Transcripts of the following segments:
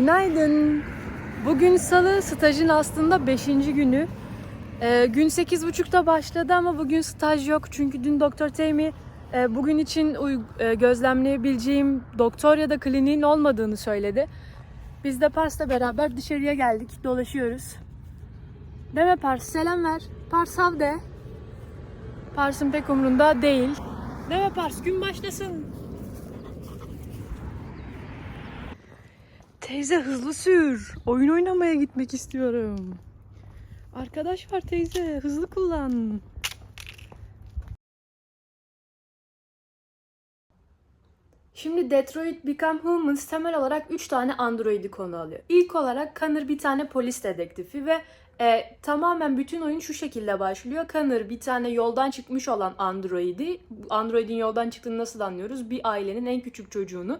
Günaydın. Bugün salı, stajın aslında 5. günü. Ee, gün 8.30'da başladı ama bugün staj yok. Çünkü dün Doktor Teymi e, bugün için e, gözlemleyebileceğim doktor ya da kliniğin olmadığını söyledi. Biz de Pars'la beraber dışarıya geldik, dolaşıyoruz. Deme Pars, selam ver. Pars hav de. Pars'ın pek umrunda değil. Deme Pars, gün başlasın. Teyze hızlı sür. Oyun oynamaya gitmek istiyorum. Arkadaş var teyze. Hızlı kullan. Şimdi Detroit Become Humans temel olarak 3 tane androidi konu alıyor. İlk olarak Connor bir tane polis dedektifi ve e, tamamen bütün oyun şu şekilde başlıyor. Connor bir tane yoldan çıkmış olan androidi. Androidin yoldan çıktığını nasıl anlıyoruz? Bir ailenin en küçük çocuğunu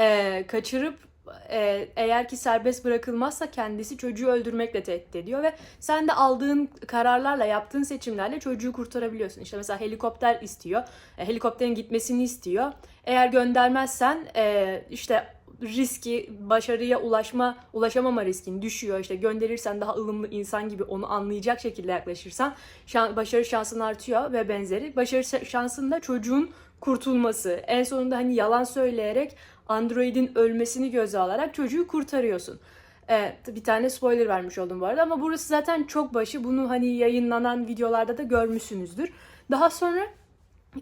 e, kaçırıp e, eğer ki serbest bırakılmazsa kendisi çocuğu öldürmekle tehdit ediyor ve sen de aldığın kararlarla yaptığın seçimlerle çocuğu kurtarabiliyorsun. İşte mesela helikopter istiyor. E, helikopterin gitmesini istiyor. Eğer göndermezsen e, işte riski, başarıya ulaşma, ulaşamama riskin düşüyor. İşte gönderirsen daha ılımlı insan gibi onu anlayacak şekilde yaklaşırsan şan, başarı şansın artıyor ve benzeri. Başarı şa- şansın da çocuğun kurtulması. En sonunda hani yalan söyleyerek androidin ölmesini göze alarak çocuğu kurtarıyorsun. Evet, bir tane spoiler vermiş oldum bu arada ama burası zaten çok başı. Bunu hani yayınlanan videolarda da görmüşsünüzdür. Daha sonra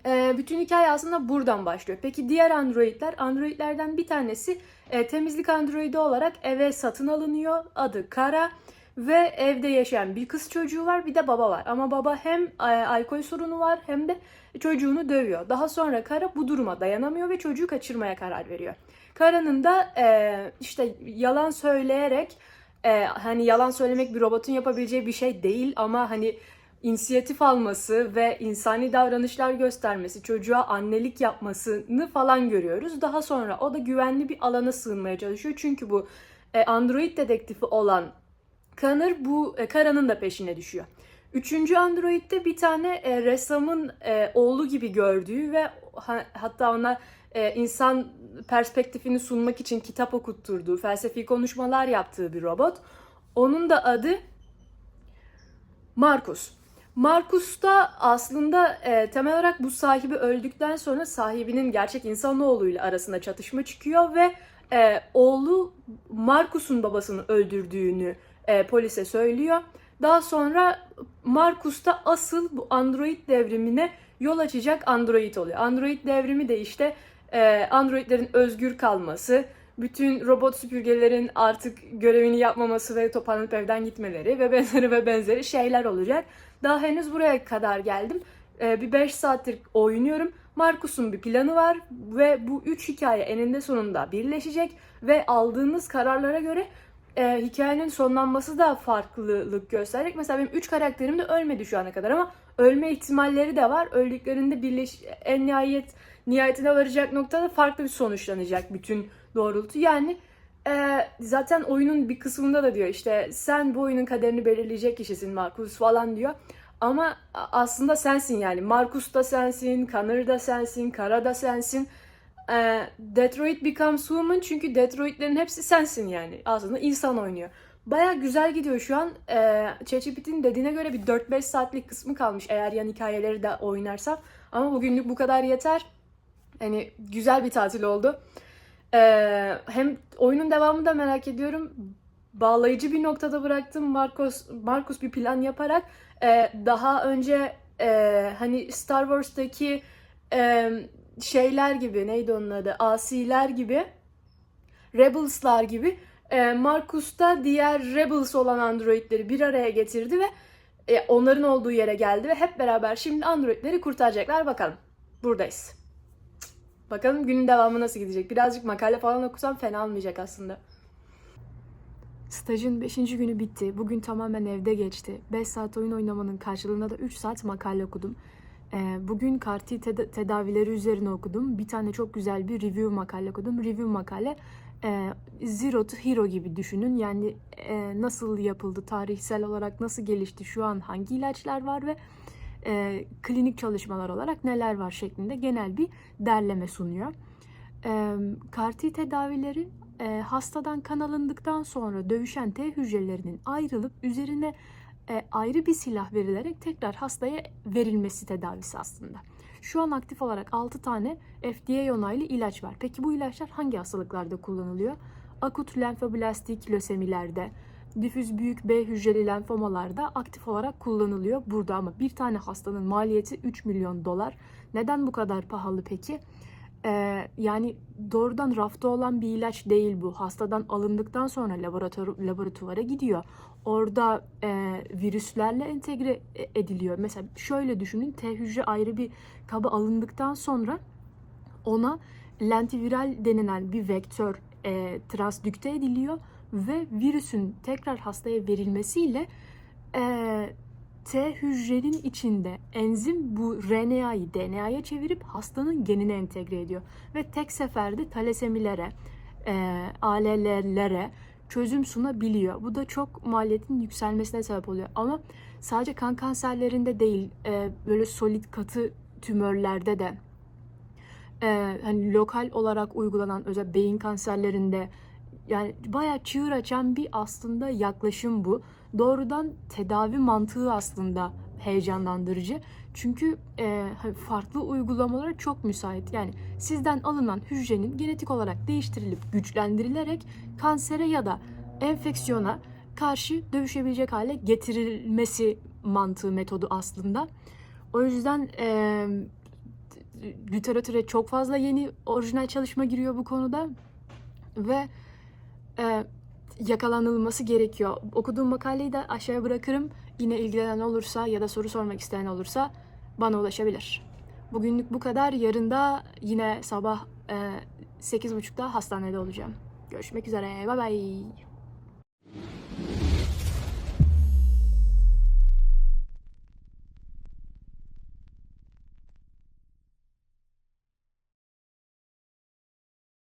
e, bütün hikaye aslında buradan başlıyor. Peki diğer androidler? Androidlerden bir tanesi e, temizlik androidi olarak eve satın alınıyor. Adı Kara ve evde yaşayan bir kız çocuğu var bir de baba var. Ama baba hem e, alkol sorunu var hem de çocuğunu dövüyor. Daha sonra Kara bu duruma dayanamıyor ve çocuğu kaçırmaya karar veriyor. Kara'nın da e, işte yalan söyleyerek e, hani yalan söylemek bir robotun yapabileceği bir şey değil ama hani inisiyatif alması ve insani davranışlar göstermesi, çocuğa annelik yapmasını falan görüyoruz. Daha sonra o da güvenli bir alana sığınmaya çalışıyor. Çünkü bu e, android dedektifi olan Connor bu e, Kara'nın da peşine düşüyor. Üçüncü androidde bir tane e, ressamın e, oğlu gibi gördüğü ve ha- hatta ona e, insan perspektifini sunmak için kitap okutturduğu, felsefi konuşmalar yaptığı bir robot. Onun da adı Markus. Markus da aslında e, temel olarak bu sahibi öldükten sonra sahibinin gerçek insanoğluyla arasında çatışma çıkıyor ve e, oğlu Markus'un babasını öldürdüğünü e, polise söylüyor. Daha sonra Markus da asıl bu android devrimine yol açacak android oluyor. Android devrimi de işte e, androidlerin özgür kalması, bütün robot süpürgelerin artık görevini yapmaması ve toparlanıp evden gitmeleri ve benzeri ve benzeri şeyler olacak. Daha henüz buraya kadar geldim. Ee, bir 5 saattir oynuyorum. Markus'un bir planı var ve bu üç hikaye eninde sonunda birleşecek ve aldığınız kararlara göre e, hikayenin sonlanması da farklılık gösterecek. Mesela benim 3 karakterim de ölmedi şu ana kadar ama ölme ihtimalleri de var. Öldüklerinde birleş en nihayet nihayetine varacak noktada farklı bir sonuçlanacak bütün doğrultu. Yani e, zaten oyunun bir kısmında da diyor işte sen bu oyunun kaderini belirleyecek kişisin Markus falan diyor. Ama aslında sensin yani. Markus da sensin, Connor da sensin, Kara da sensin. E, Detroit Becomes Human çünkü Detroit'lerin hepsi sensin yani. Aslında insan oynuyor. Baya güzel gidiyor şu an. E, ChatGPT'nin dediğine göre bir 4-5 saatlik kısmı kalmış eğer yan hikayeleri de oynarsam. Ama bugünlük bu kadar yeter. Hani güzel bir tatil oldu. Ee, hem oyunun devamını da merak ediyorum. Bağlayıcı bir noktada bıraktım. Marcos Marcus bir plan yaparak e, daha önce e, hani Star Wars'taki e, şeyler gibi neydi onun adı? Asiler gibi Rebels'lar gibi e, Marcus da diğer Rebels olan androidleri bir araya getirdi ve e, onların olduğu yere geldi ve hep beraber şimdi androidleri kurtaracaklar bakalım. Buradayız. Bakalım günün devamı nasıl gidecek. Birazcık makale falan okusam fena olmayacak aslında. Stajın 5. günü bitti. Bugün tamamen evde geçti. 5 saat oyun oynamanın karşılığında da 3 saat makale okudum. Ee, Bugün karti teda- tedavileri üzerine okudum. Bir tane çok güzel bir review makale okudum. Review makale e, Zero to Hero gibi düşünün. Yani e, nasıl yapıldı, tarihsel olarak nasıl gelişti, şu an hangi ilaçlar var ve e, klinik çalışmalar olarak neler var şeklinde genel bir derleme sunuyor. E, CAR-T e, hastadan kan alındıktan sonra dövüşen T hücrelerinin ayrılıp üzerine e, ayrı bir silah verilerek tekrar hastaya verilmesi tedavisi aslında. Şu an aktif olarak 6 tane FDA onaylı ilaç var. Peki bu ilaçlar hangi hastalıklarda kullanılıyor? Akut lenfoblastik lösemilerde, difüz büyük B hücreli lenfomalarda aktif olarak kullanılıyor burada ama bir tane hastanın maliyeti 3 milyon dolar. Neden bu kadar pahalı peki? Ee, yani doğrudan rafta olan bir ilaç değil bu. Hastadan alındıktan sonra laboratuvar, laboratuvara gidiyor. Orada e, virüslerle entegre e- ediliyor. Mesela şöyle düşünün T hücre ayrı bir kaba alındıktan sonra ona lentiviral denilen bir vektör e, transdükte ediliyor ve virüsün tekrar hastaya verilmesiyle e, T hücrenin içinde enzim bu RNA'yı DNA'ya çevirip hastanın genine entegre ediyor. Ve tek seferde talasemilere, e, ALL'lere çözüm sunabiliyor. Bu da çok maliyetin yükselmesine sebep oluyor. Ama sadece kan kanserlerinde değil, e, böyle solid katı tümörlerde de e, hani lokal olarak uygulanan özel beyin kanserlerinde yani bayağı çığır açan bir aslında yaklaşım bu. Doğrudan tedavi mantığı aslında heyecanlandırıcı. Çünkü e, hani farklı uygulamalara çok müsait. Yani sizden alınan hücrenin genetik olarak değiştirilip güçlendirilerek kansere ya da enfeksiyona karşı dövüşebilecek hale getirilmesi mantığı metodu aslında. O yüzden e, literatüre çok fazla yeni orijinal çalışma giriyor bu konuda ve e, yakalanılması gerekiyor. Okuduğum makaleyi de aşağıya bırakırım. Yine ilgilenen olursa ya da soru sormak isteyen olursa bana ulaşabilir. Bugünlük bu kadar. Yarın da yine sabah e, 8.30'da hastanede olacağım. Görüşmek üzere. Bye bye.